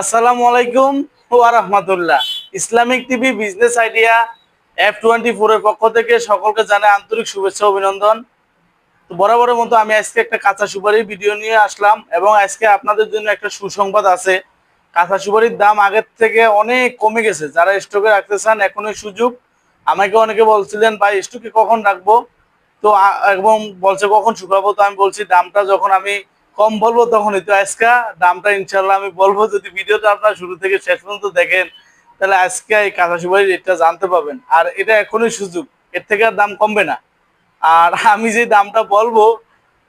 আসসালামু আলাইকুম ওয়া রাহমাতুল্লাহ। Islamic TV business idea F twenty four এর পক্ষ থেকে সকলকে জানাই আন্তরিক শুভেচ্ছা অভিনন্দন। তো বরাবরের মতো আমি আজকে একটা কাঁচা সুপারির ভিডিও নিয়ে আসলাম এবং আজকে আপনাদের জন্য একটা সুসংবাদ আছে। কাঁচা সুপারির দাম আগের থেকে অনেক কমে গেছে। যারা স্টকে রাখতে চান এখনই সুযোগ। আমাকে অনেকে বলছিলেন, ভাই, স্টকে কখন রাখব? তো এবং বলছে, কখন শুকাবো? তো আমি বলছি, দামটা যখন আমি কম বলব তখনই। তো আজকে দামটা ইনশাল্লাহ আমি বলব, যদি ভিডিওটা আপনার শুরু থেকে শেষ পর্যন্ত দেখেন, তাহলে আজকে এই কাঁচা সুপারির রেটটা জানতে পাবেন আর এটা এখনই সুযোগ, এর থেকে আর দাম কমবে না। আর আমি যে দামটা বলব,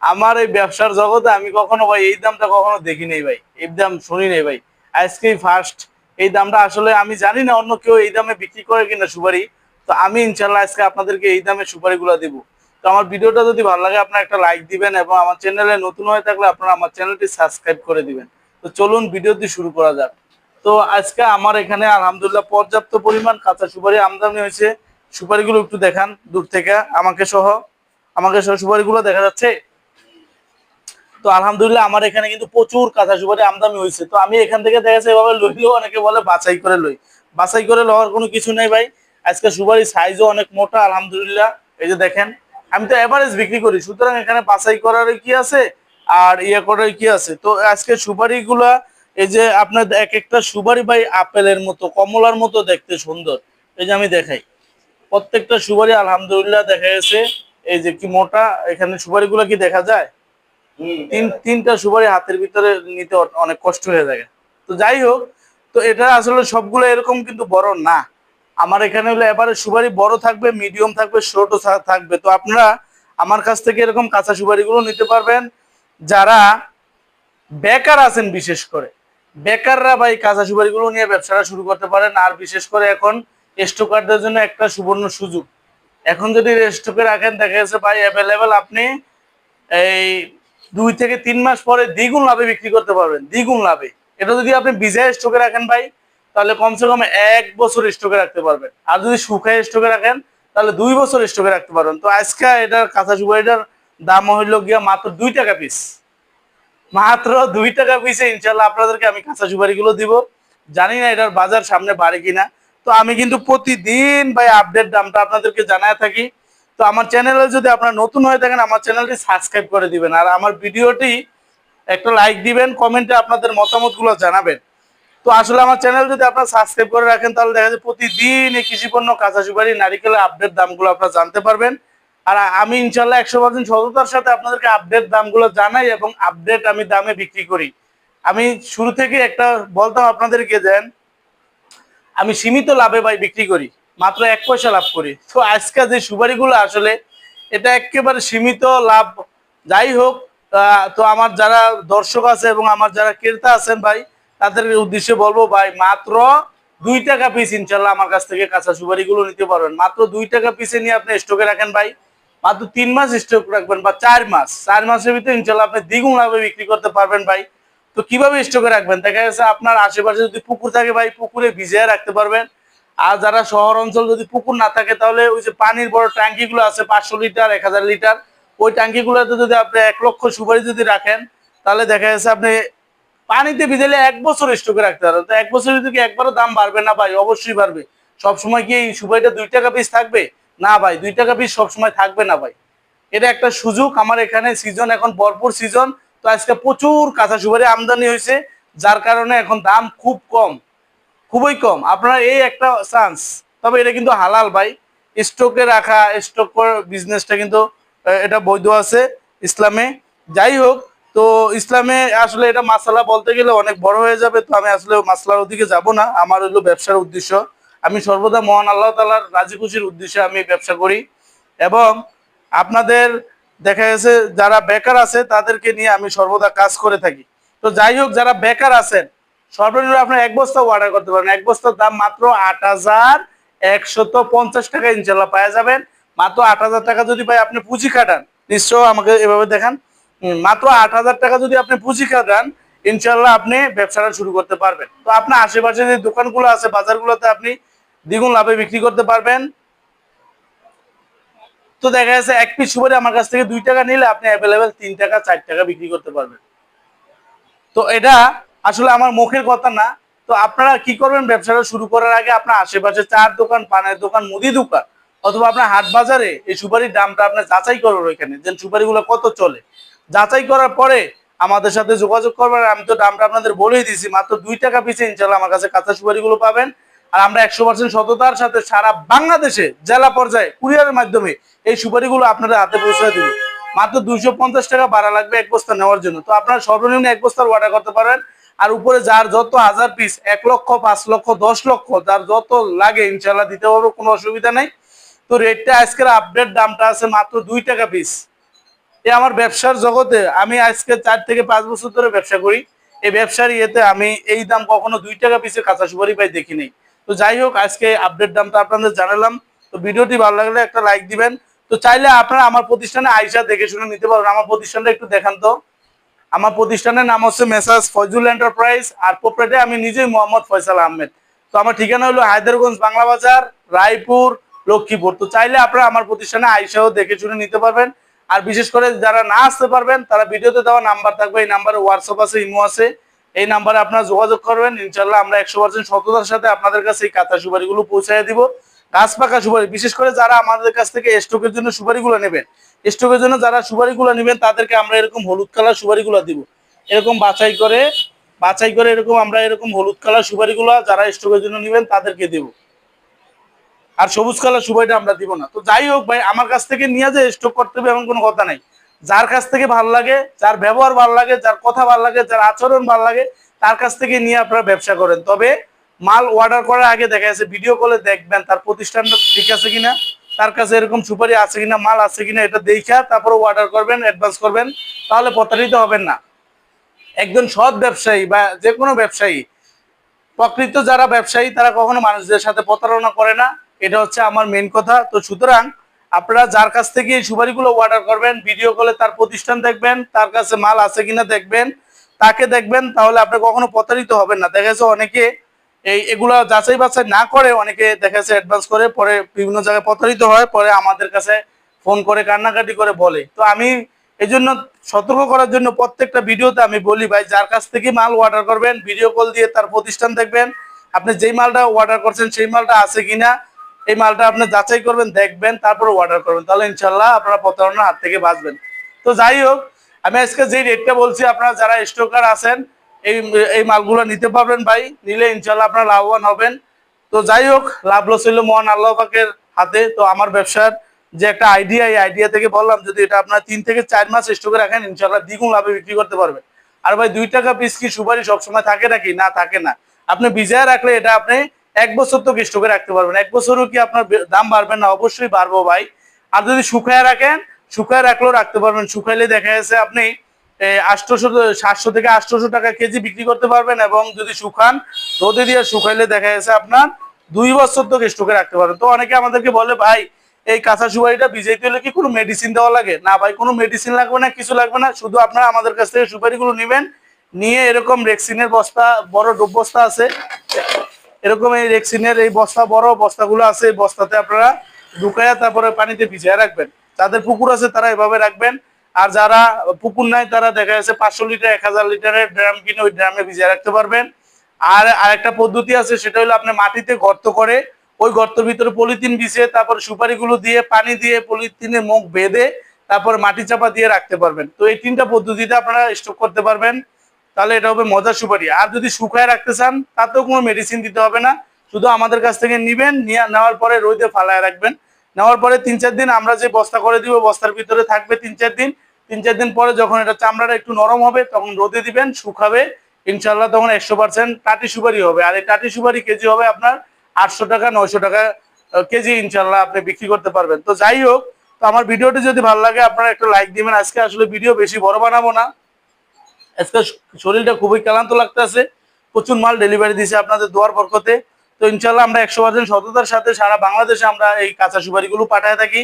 আমার এই ব্যবসার জগতে আমি কখনো ভাই এই দামটা কখনো দেখি নেই ভাই, এই দাম শুনি নেই ভাই। আজকেই ফার্স্ট এই দামটা আসলে আমি জানি না অন্য কেউ এই দামে বিক্রি করে কিনা সুপারি। তো আমি ইনশাল্লাহ আজকে আপনাদেরকে এই দামে সুপারিগুলো দিব। তো আমার ভিডিওটা যদি ভালো লাগে, আপনারা একটা লাইক দিবেন এবং আমার চ্যানেলে নতুন হয়ে থাকলে আপনারা আমার চ্যানেলটি সাবস্ক্রাইব করে দিবেন। তো চলুন ভিডিওটি শুরু করা যাক। তো আজকে আমার এখানে আলহামদুলিল্লাহ পর্যাপ্ত পরিমাণ কাঁচা সুপারি আমদানি হয়েছে। সুপারিগুলো একটু দেখান দূর থেকে, আমাকে সহ। আমাকে সহ সুপারিগুলো দেখা যাচ্ছে? তো আলহামদুলিল্লাহ আমার এখানে কিন্তু প্রচুর কাঁচা সুপারি আমদানি হয়েছে। তো আমি এখান থেকে দেখা যাচ্ছে এভাবে লইলেও অনেকে বলে বাছাই করে লই। বাছাই করে লওয়ার কোনো কিছু নেই ভাই। আজকে সুপারি সাইজও অনেক মোটা, আলহামদুলিল্লাহ। এই যে দেখেন আমি তো এভারেজ বিক্রি করি। সুতরাং এখানে বাছাই করার কি আছে? আর ইয়ে করার কি আছে? তো আজকে সুপারিগুলা এই যে আপনার এক একটা সুপারি ভাই আপেলের মতো কমলার মতো দেখতে সুন্দর। এই যে আমি দেখাই। প্রত্যেকটা সুপারি আলহামদুলিল্লাহ দেখা গেছে। এই যে কি মোটা এখানে সুপারিগুলো কি দেখা যায়? তিন তিনটা সুপারি হাতের ভিতরে নিতে অনেক কষ্ট হয়ে যায় তো যাই হোক তো এটা আসলে সবগুলো এরকম কিন্তু বড় না। আমার এখানে হলো এবারে সুপারি বড় থাকবে মিডিয়াম থাকবে ছোটও থাকবে। তো আপনারা আমার কাছ থেকে এরকম কাঁচা সুপারিগুলো নিতে পারবেন। যারা বেকার আছেন বিশেষ করে, বেকাররা ভাই কাঁচা সুপারিগুলো নিয়ে ব্যবসাটা শুরু করতে পারেন। আর বিশেষ করে এখন স্টকারদের জন্য একটা সুবর্ণ সুযোগ। এখন যদি স্টকে রাখেন, দেখা গেছে ভাই অ্যাভেলেবেল আপনি এই দুই থেকে তিন মাস পরে দ্বিগুণ লাভে বিক্রি করতে পারবেন। দ্বিগুণ লাভে। এটা যদি আপনি ভিজায় স্টকে রাখেন ভাই তাহলে কমসে কম এক বছর স্টকে রাখতে পারবেন। আর যদি শুকায় স্টকে রাখেন, তাহলে দুই বছর স্টকে রাখতে পারবেন। তো আজকে এটার কাঁচা সুপারিটার দাম হইল গিয়া মাত্র দুই টাকা পিস মাত্র দুই টাকা পিসে ইনশাল্লাহ আপনাদেরকে আমি কাঁচা সুপারিগুলো দিব। জানি না এটার বাজার সামনে বাড়ে কিনা। তো আমি কিন্তু প্রতিদিন ভাই আপডেট দামটা আপনাদেরকে জানায় থাকি। তো আমার চ্যানেলে যদি আপনারা নতুন হয়ে থাকেন, আমার চ্যানেলটি সাবস্ক্রাইব করে দিবেন। আর আমার ভিডিওটি একটা লাইক দিবেন কমেন্টে আপনাদের মতামতগুলো জানাবেন। তো আসলে আমার চ্যানেল যদি আপনারা সাবস্ক্রাইব করে রাখেন, তাহলে দেখা যায় প্রতিদিন এই কৃষি পণ্য, কাঁচা সুপারি, নারিকেলের আপডেট দামগুলো আপনারা জানতে পারবেন। আর আমি ইনশাল্লাহ একশো পার্সেন্ট সততার সাথে আপনাদেরকে আপডেট দামগুলো জানাই এবং আপডেট আমি দামে বিক্রি করি। আমি শুরু থেকে একটা বলতাম আপনাদেরকে দেন আমি সীমিত লাভে ভাই বিক্রি করি, মাত্র এক পয়সা লাভ করি। তো আজকে যে সুপারিগুলো আসলে, এটা একেবারে সীমিত লাভ, যাই হোক তো আমার যারা দর্শক আছে এবং আমার যারা ক্রেতা আছেন ভাই তাদের উদ্দেশ্যে বলব, ভাই, মাত্র দুই টাকা পিস ইনশাল্লাহ আমার কাছ থেকে কাঁচা সুপারিগুলো নিতে পারবেন। মাত্র দুই টাকা পিসে নিয়ে আপনি স্টকে রাখেন, ভাই। মাত্র তিন মাস স্টক রাখবেন বা চার মাস। চার মাসের ভিতরে ইনশাল্লাহ আপনি দ্বিগুণ লাভে বিক্রি করতে পারবেন, ভাই। তো কীভাবে স্টকে রাখবেন? দেখা গেছে আপনার আশেপাশে যদি পুকুর থাকে, ভাই, পুকুরে ভিজিয়ে রাখতে পারবেন। আর যারা শহর অঞ্চল যদি পুকুর না থাকে, তাহলে ওই যে পানির বড় ট্যাঙ্কি গুলো আছে, পাঁচশো লিটার, এক হাজার লিটার, ওই ট্যাঙ্কি গুলোতে যদি আপনি এক লক্ষ সুপারি যদি রাখেন, তাহলে দেখা যাচ্ছে আপনি পানিতে ভিজালে এক বছর স্টকে রাখতে পারবেন তো এক বছর যদি একবারও দাম বাড়বে? না ভাই, অবশ্যই বাড়বে। সব সময় কি এই সুপারিটা দুই টাকা পিস থাকবে? না ভাই, দুই টাকা পিস সবসময় থাকবে না ভাই। এটা একটা সুযোগ। আমার এখানে সিজন এখন ভরপুর সিজন তো আজকে প্রচুর কাঁচা সুপারি আমদানি হয়েছে, যার কারণে এখন দাম খুব কম। খুবই কম। আপনার এই একটা চান্স তবে এটা কিন্তু হালাল ভাই। স্টকে রাখা স্টক বিজনেসটা কিন্তু এটা বৈধ আছে ইসলামে। যাই হোক তো ইসলামে আসলে এটা মাসালা বলতে গেলে অনেক বড় হয়ে যাবে, তো আমি আসলে মাসলার ওদিকে যাব না। আমার হলো ব্যবসার উদ্দেশ্য। আমি সর্বদা মহান আল্লাহ তালার রাজি খুশির উদ্দেশ্যে আমি ব্যবসা করি। এবং আপনাদের দেখা গেছে, যারা বেকার আছে তাদেরকে নিয়ে আমি সর্বদা কাজ করে থাকি। তো যাই হোক, যারা বেকার আছেন, সর্বনিম্ন আপনার এক বস্তা অর্ডার করতে পারেন। এক বস্তার দাম মাত্র আট হাজার একশত পঞ্চাশ টাকা ইনশাল্লাহ পাওয়া যাবেন। মাত্র আট হাজার টাকা যদি পাই আপনি পুঁজি কাটান নিশ্চয় আমাকে এভাবে দেখান। মাত্র আট হাজার টাকা যদি আপনি পুঁজি কাটান ইনশাল্লাহ আপনি ব্যবসাটা শুরু করতে পারবেন। তো আপনার আশেপাশে যে দোকানগুলো আছে, বাজারগুলোতে আপনি দ্বিগুণ লাভে বিক্রি করতে পারবেন। তো দেখা যাচ্ছে এক পিস সুপারি আমার কাছ থেকে দুই টাকা নিলে আপনি অ্যাভেলেবেল তিন টাকা, চার টাকা বিক্রি করতে পারবেন। তো এটা আসলে আমার মুখের কথা না। তো আপনারা কি করবেন, ব্যবসাটা শুরু করার আগে আপনার আশেপাশে চার দোকান, পানের দোকান, মুদি দোকান, অথবা আপনার হাট বাজারে এই সুপারির দামটা আপনার যাচাই করবেন ওইখানে, যে সুপারিগুলো কত চলে। যাচাই করার পরে আমাদের সাথে যোগাযোগ করবেন। আমি তো দামটা আপনাদের বলেই দিয়েছি, মাত্র দুই টাকা পিছিয়ে ইনশাল্লাহ আমার কাছে কাঁচা সুপারিগুলো পাবেন। আর আমরা একশো পার্সেন্ট সততার সাথে সারা বাংলাদেশে জেলা পর্যায়ে কুরিয়ারের মাধ্যমে এই সুপারিগুলো আপনাদের হাতে পৌঁছে দিব। মাত্র দুইশো পঞ্চাশ টাকা ভাড়া লাগবে এক বস্তা নেওয়ার জন্য। তো আপনারা সর্বনিম্ন এক বস্তার অর্ডার করতে পারেন আর উপরে যার যত হাজার পিস এক লক্ষ, পাঁচ লক্ষ, দশ লক্ষ, যার যত লাগে ইনশাল্লাহ দিতে পারব, কোনো অসুবিধা নেই। তো রেটটা আজকের আপডেট দামটা আছে মাত্র দুই টাকা পিস এ আমার ব্যবসার জগতে আমি আজকে চার থেকে পাঁচ বছর ধরে ব্যবসা করি। এই ব্যবসার ইয়েতে আমি এই দাম কখনো দুই টাকা পিসে কাঁচা সুপারি পাই দেখি নেই। তো যাই হোক, আজকে আপডেট দামটা আপনাদের জানালাম। তো ভিডিওটি ভালো লাগলে একটা লাইক দিবেন। তো চাইলে আপনারা আমার প্রতিষ্ঠানে আইসা দেখে শুনে নিতে পারবেন। আমার প্রতিষ্ঠানটা একটু দেখান তো। আমার প্রতিষ্ঠানের নাম হচ্ছে মেসাজ ফজুল এন্টারপ্রাইজ। আর প্রপারেটে আমি নিজেই মোহাম্মদ ফয়সাল আহমেদ। তো আমার ঠিকানা হলো হায়দারগঞ্জ, বাংলা বাজার, রায়পুর, লক্ষ্মীপুর। তো চাইলে আপনারা আমার প্রতিষ্ঠানে আইসাও দেখে শুনে নিতে পারবেন। আর বিশেষ করে যারা না আসতে পারবেন, তারা ভিডিওতে দেওয়া নাম্বার থাকবে, এই নাম্বারে হোয়াটসঅ্যাপ আছে ইমো আছে। এই নাম্বারে আপনারা যোগাযোগ করবেন ইনশাল্লাহ আমরা একশো পার্সেন্ট সততার সাথে আপনাদের কাছে এই কাঁচা সুপারিগুলো পৌঁছায় দিব। গাছ পাকা সুপারি, বিশেষ করে যারা আমাদের কাছ থেকে স্টকের জন্য সুপারিগুলো নেবেন স্টকের জন্য যারা সুপারিগুলো নেবেন, তাদেরকে আমরা এরকম হলুদ কালার সুপারিগুলো দিব। এরকম বাছাই করে বাছাই করে এরকম আমরা এরকম হলুদ কালার সুপারিগুলো যারা স্টকের জন্য নেবেন, তাদেরকে দেবো। আর সবুজ কালার সুপারিটা আমরা দিব না। তো যাই হোক ভাই, আমার কাছ থেকে নিয়ে যে স্টক করতে হবে এমন কোনো কথা নাই। যার কাছ থেকে ভালো লাগে, যার ব্যবহার ভালো লাগে, যার কথা ভালো লাগে, যার আচরণ ভালো লাগে, তার কাছ থেকে নিয়ে আপনারা ব্যবসা করেন। তবে মাল অর্ডার করার আগে দেখা যাচ্ছে ভিডিও কলে দেখবেন তার প্রতিষ্ঠানটা ঠিক আছে কিনা, তার কাছে এরকম সুপারি আছে কিনা, মাল আছে কিনা, এটা দেখা তারপরে অর্ডার করবেন অ্যাডভান্স করবেন, তাহলে প্রতারিত হবেন না। একজন সৎ ব্যবসায়ী বা যে কোনো ব্যবসায়ী, প্রকৃত যারা ব্যবসায়ী, তারা কখনো মানুষদের সাথে প্রতারণা করে না। এটা হচ্ছে আমার মেন কথা। তো সুতরাং আপনারা যার কাছ থেকে এই সুপারিগুলো অর্ডার করবেন ভিডিও কলে তার প্রতিষ্ঠান দেখবেন, তার কাছে মাল আছে কিনা দেখবেন, তাকে দেখবেন, তাহলে আপনি কখনো প্রতারিত হবেন না। দেখা যাচ্ছে অনেকে এই এগুলো যাচাই বাছাই না করে অনেকে দেখা যাচ্ছে অ্যাডভান্স করে, পরে বিভিন্ন জায়গায় প্রতারিত হয়, পরে আমাদের কাছে ফোন করে, কান্নাকাটি করে বলে। তো আমি এই জন্য সতর্ক করার জন্য প্রত্যেকটা ভিডিওতে আমি বলি, ভাই, যার কাছ থেকে মাল অর্ডার করবেন ভিডিও কল দিয়ে তার প্রতিষ্ঠান দেখবেন, আপনি যেই মালটা অর্ডার করছেন, সেই মালটা আছে কিনা এই মালটা আপনি যাচাই করবেন, দেখবেন, তারপরে অর্ডার করবেন। তাহলে ইনশাল্লাহ আপনারা প্রতারণার হাত থেকে বাঁচবেন। তো যাই হোক, আমি আজকে যে রেটটা বলছি, আপনারা যারা স্টকার আছেন, এই এই মালগুলো নিতে পারবেন ভাই। নিলে ইনশাল্লাহ আপনারা লাভবান হবেন। তো যাই হোক, লাভ লস হইল মহান আল্লাহ পাকের হাতে। তো আমার ব্যবসার যে একটা আইডিয়া এই আইডিয়া থেকে বললাম, যদি এটা আপনার তিন থেকে চার মাস স্টকে রাখেন ইনশাল্লাহ দ্বিগুণ লাভে বিক্রি করতে পারবেন। আর ভাই, দুই টাকা পিস কি সুপারি সবসময় থাকে নাকি? না, থাকে না। আপনি বিজায় রাখলে এটা আপনি এক বছর তো স্টকে রাখতে পারবেন এক বছরও কি আপনার দাম বাড়বে না? অবশ্যই বাড়বো ভাই। আর যদি শুকায় রাখেন, শুকায় রাখলেও রাখতে পারবেন। শুকাইলে দেখা যাচ্ছে আপনি আটশোশো সাতশো থেকে আটশোশো টাকা কেজি বিক্রি করতে পারবেন এবং যদি শুকান, রোদে দিয়ে শুকাইলে দেখা যাচ্ছে আপনার দুই বছর তো স্টকে রাখতে পারবেন। তো অনেকে আমাদেরকে বলে, ভাই, এই কাঁচা সুপারিটা ভিজাইতে হলে কি কোনো মেডিসিন দেওয়া লাগে? না ভাই, কোনো মেডিসিন লাগবে না, কিছু লাগবে না। শুধু আপনারা আমাদের কাছ থেকে সুপারিগুলো নেবেন। নিয়ে এরকম রেক্সিনের বস্তা, বড় ডোব বস্তা আছে। এরকম এই রেক্সিনের এই বস্তা বড় বস্তাগুলো আছে, এই বস্তাতে আপনারা ঢুকাইয়া তারপরে পানিতে ভিজিয়ে রাখবেন। যাদের পুকুর আছে তারা এভাবে রাখবেন। আর যারা পুকুর নাই তারা দেখা যাচ্ছে পাঁচশো লিটার, এক হাজার লিটারের ড্রাম কিনে ওই ড্রামে ভিজিয়ে রাখতে পারবেন। আর আরেকটা পদ্ধতি আছে, সেটা হলো আপনি মাটিতে গর্ত করে ওই গর্তের ভিতরে পলিথিন বিছিয়ে তারপর সুপারিগুলো দিয়ে পানি দিয়ে পলিথিনের মুখ বেঁধে তারপর মাটি চাপা দিয়ে রাখতে পারবেন। তো এই তিনটা পদ্ধতিতে আপনারা স্টক করতে পারবেন। তাহলে এটা হবে মজার সুপারি। আর যদি শুকায় রাখতে চান, তাতেও কোনো মেডিসিন দিতে হবে না। শুধু আমাদের কাছ থেকে নিবেন নেওয়ার পরে রোদে ফালায় রাখবেন। নেওয়ার পরে তিন চার দিন আমরা যে বস্তা করে দিব, বস্তার ভিতরে থাকবে তিন চার দিন। তিন চার দিন পরে যখন এটা চামড়াটা একটু নরম হবে, তখন রোদে দিবেন, শুকাবে। ইনশাল্লাহ তখন একশো পার্সেন্ট টাটি সুপারি হবে। আর এই টাটি সুপারি কেজি হবে আপনার আটশো টাকা, নয়শো টাকা কেজি ইনশাল্লাহ আপনি বিক্রি করতে পারবেন। তো যাই হোক, তো আমার ভিডিওটি যদি ভালো লাগে, আপনারা একটা লাইক দিবেন। আজকে আসলে ভিডিও বেশি বড় বানাবো না। আজকে শরীরটা খুবই ক্লান্ত লাগতেছে। প্রচুর মাল ডেলিভারি দিছে আপনাদের দোয়ার বরকতে। তো ইনশাল্লাহ আমরা একশো পার্সেন্ট সততার সাথে সারা বাংলাদেশে আমরা এই কাঁচা সুপারিগুলো পাঠায় থাকি।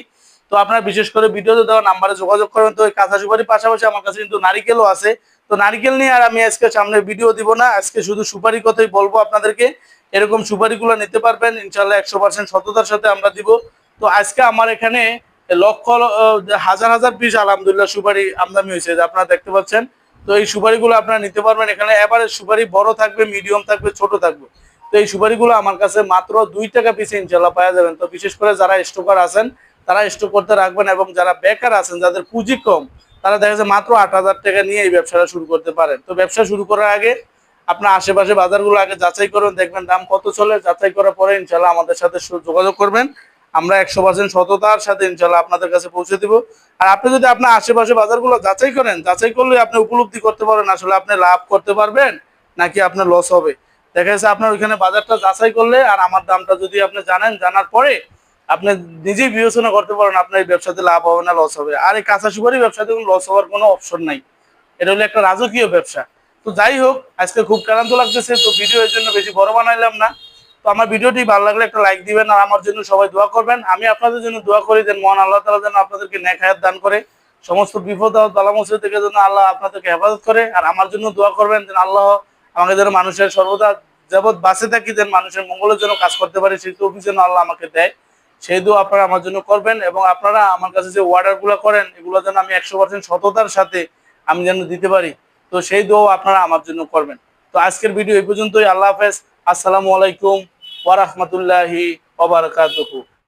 তো আপনারা বিশেষ করে ভিডিওতে দেওয়া নাম্বারে যোগাযোগ করেন। তো এই কাঁচা সুপারির পাশাপাশি আমার কাছে কিন্তু নারিকেলও আছে। তো নারিকেল নিয়ে আর আমি আজকে সামনে ভিডিও দিব না। আজকে শুধু সুপারি কথাই বলব আপনাদেরকে। এরকম সুপারিগুলো নিতে পারবেন। ইনশাল্লাহ একশো পার্সেন্ট সততার সাথে আমরা দিব। তো আজকে আমার এখানে লক্ষ হাজার হাজার পিস আলহামদুলিল্লাহ সুপারি আমদানি হয়েছে। আপনারা দেখতে পাচ্ছেন। তো এই সুপারিগুলো আপনারা নিতে পারবেন। এখানে এবারে সুপারি বড় থাকবে মিডিয়াম থাকবে, ছোট থাকবে। তো এই সুপারিগুলো আমার কাছে মাত্র দুই টাকা পিসে ইনশাল্লাহ পাওয়া যাবেন। তো বিশেষ করে যারা স্টোকার আছেন, তারা স্টোক করতে রাখবেন এবং যারা বেকার আছেন, যাদের পুঁজি কম, তারা দেখা যাচ্ছে মাত্র আট হাজার টাকা নিয়ে এই ব্যবসাটা শুরু করতে পারেন। তো ব্যবসা শুরু করার আগে আপনার আশেপাশে বাজারগুলো আগে যাচাই করবেন দেখবেন দাম কত চলে, যাচাই করার পরে ইনশাল্লাহ আমাদের সাথে যোগাযোগ করবেন। আমরা একশো পার্সেন্ট সততার সাথে ইনশাল্লাহ আপনাদের কাছে পৌঁছে দিব। আর আপনি যদি আপনার আশেপাশে বাজারগুলো যাচাই করেন, যাচাই করলে আপনি উপলব্ধি করতে পারেন আসলে আপনি লাভ করতে পারবেন নাকি আপনার লস হবে। দেখা যাচ্ছে আপনার ওইখানে বাজারটা যাচাই করলে আর আমার দামটা যদি আপনি জানেন, জানার পরে আপনি নিজেই বিবেচনা করতে পারেন আপনার এই ব্যবসাতে লাভ হবে না লস হবে। আর এই কাঁচা সুপারি ব্যবসাতে কোনো লস হওয়ার কোনো অপশন নাই। এটা হলো একটা রাজকীয় ব্যবসা। তো যাই হোক, আজকে খুব ক্লান্ত লাগতেছে, তো ভিডিও এর জন্য বেশি বড় বানাইলাম না। আমার ভিডিওটি ভালো লাগলে একটা লাইক দিবেন আর আমার জন্য সবাই দোয়া করবেন। আমি আপনাদের জন্য দোয়া করি যেন মহান আল্লাহ তালা যেন আপনাদেরকে ন্যাক হায়াত দান করে। সমস্ত বিপদ মুসিবত থেকে যেন আল্লাহ আপনাদেরকে হেফাজত করে। আর আমার জন্য দোয়া করবেন যেন আল্লাহ আমাকে যেন মানুষের সর্বদা যাবৎ বাঁচে থাকি, যেন মানুষের মঙ্গলের জন্য কাজ করতে পারি, সেই তৌফিক যেন আল্লাহ আমাকে দেয়। সেই দোয়া আপনারা আমার জন্য করবেন এবং আপনারা আমার কাছে যে অর্ডারগুলো করেন, এগুলো যেন আমি একশো পার্সেন্ট সততার সাথে আমি যেন দিতে পারি। তো সেই দোয়া আপনারা আমার জন্য করবেন। তো আজকের ভিডিও এই পর্যন্তই। আল্লাহ হাফেজ। আসসালামু আলাইকুম। ওয়া রাহমাতুল্লাহি ওয়া বারাকাতুহু।